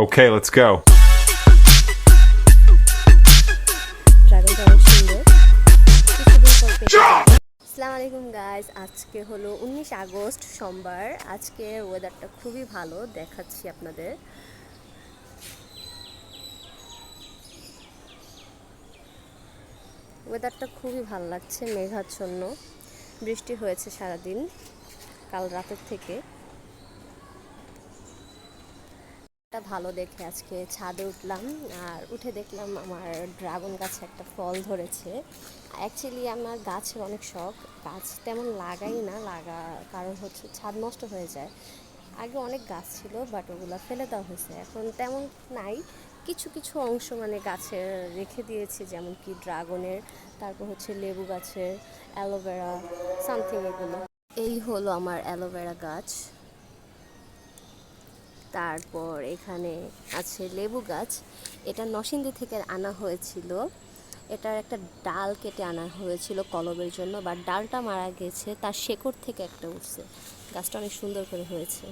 Okay, let's go. আসসালামু আলাইকুম guys আজকে হলো উনিশ আগস্ট সোমবার। আজকে ওয়েদারটা খুবই ভালো দেখাচ্ছি আপনাদের। ওয়েদারটা খুবই ভালো লাগছে মেঘাচ্ছন্ন। বৃষ্টি হয়েছে সারাদিন কাল রাতের থেকে। একটা ভালো দেখে আজকে ছাদে উঠলাম আর উঠে দেখলাম আমার ড্রাগন গাছে একটা ফল ধরেছে। অ্যাকচুয়ালি আমার গাছের অনেক শখ, গাছ তেমন লাগাই না, লাগা কারণ হচ্ছে ছাদ নষ্ট হয়ে যায়। আগে অনেক গাছ ছিল বাট ওগুলো ফেলে দেওয়া হয়েছে। এখন তেমন নাই। কিছু কিছু অংশ মানে গাছের রেখে দিয়েছি, যেমন কি ড্রাগনের, তারপর হচ্ছে লেবু গাছের, অ্যালোভেরা, সামথিং এগুলো। এই হলো আমার অ্যালোভেরা গাছ। তারপর এখানে আছে লেবু গাছ। এটা নসিন্দি থেকে আনা হয়েছিল। এটার একটা ডাল কেটে আনা হয়েছিল কলবের জন্য বা ডালটা মারা গেছে, তার শেকড় থেকে একটা উঠছে। গাছটা অনেক সুন্দর করে হয়েছে।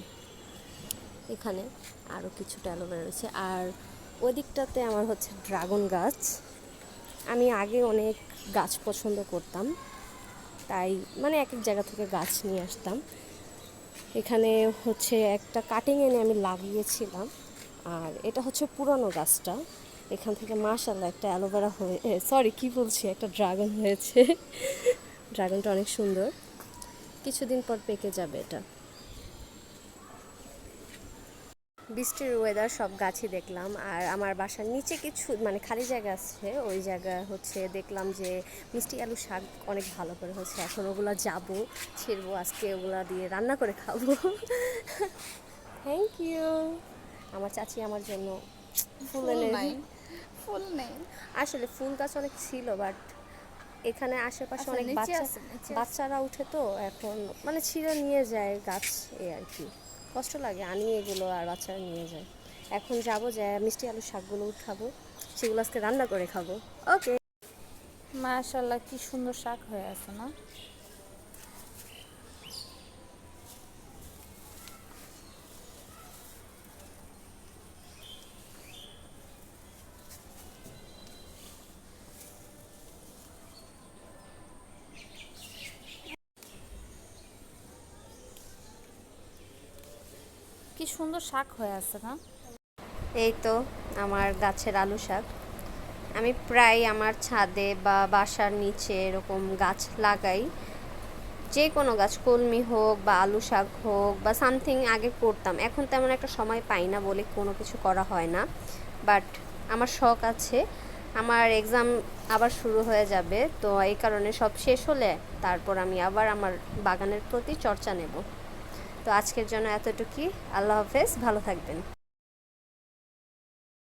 এখানে আরও কিছুটা অ্যালোভেরা রয়েছে। আর ওই দিকটাতে আমার হচ্ছে ড্রাগন গাছ। আমি আগে অনেক গাছ পছন্দ করতাম। তাই মানে এক এক জায়গা থেকে গাছ নিয়ে আসতাম। এখানে হচ্ছে একটা কাটিং এনে আমি লাগিয়েছিলাম। আর এটা হচ্ছে পুরানো গাছটা। এখান থেকে মাশাল্লাহ একটা অ্যালোভেরা হয়ে সরি কি বলছি? একটা ড্রাগন হয়েছে। ড্রাগনটা অনেক সুন্দর। কিছুদিন পর পেকে যাবে এটা। বৃষ্টির ওয়েদার সব গাছই দেখলাম। আর আমার বাসার নিচে কিছু মানে খালি জায়গা আছে ওই জায়গা হচ্ছে দেখলাম যে মিষ্টি আলু শাক অনেক ভালো করে হচ্ছে এখন ওগুলো যাব ছিড়বো আজকে ওগুলা দিয়ে রান্না করে খাব। থ্যাংক ইউ আমার চাচি আমার জন্য ফুল এনে ফুল নেই। আসলে ফুল গাছ অনেক ছিল বাট এখানে আশেপাশে আচ্ছা, অনেক বাচ্চা। বাচ্চারা উঠে তো এখন মানে ছিঁড়ে নিয়ে যায় গাছ এই আর কি। কষ্ট লাগে আনি এগুলো আর বাচ্চারা নিয়ে যায়। এখন যাব যে মিষ্টি আলুর শাকগুলো খাব সেগুলো আজকে রান্না করে খাব। ওকে মাশাল্লাহ কি সুন্দর শাক হয়ে আছে না? কি সুন্দর শাক হয়ে আছে না? এই তো আমার গাছের আলু শাক। আমি প্রায় আমার ছাদে বা বাসার নিচে এরকম গাছ লাগাই। যে কোনো গাছ, কলমি হোক বা আলু শাক হোক বা সামথিং আগে করতাম। এখন তেমন একটা সময় পাই না বলে কোনো কিছু করা হয় না। বাট আমার শখ আছে। আমার এক্সাম আবার শুরু হয়ে যাবে, তো এই কারণে সব শেষ হলে তারপর আমি আবার আমার বাগানের প্রতি চর্চা নেব। তো আজকের জন্য এতটুকুই। আল্লাহ হাফেজ ভালো থাকবেন।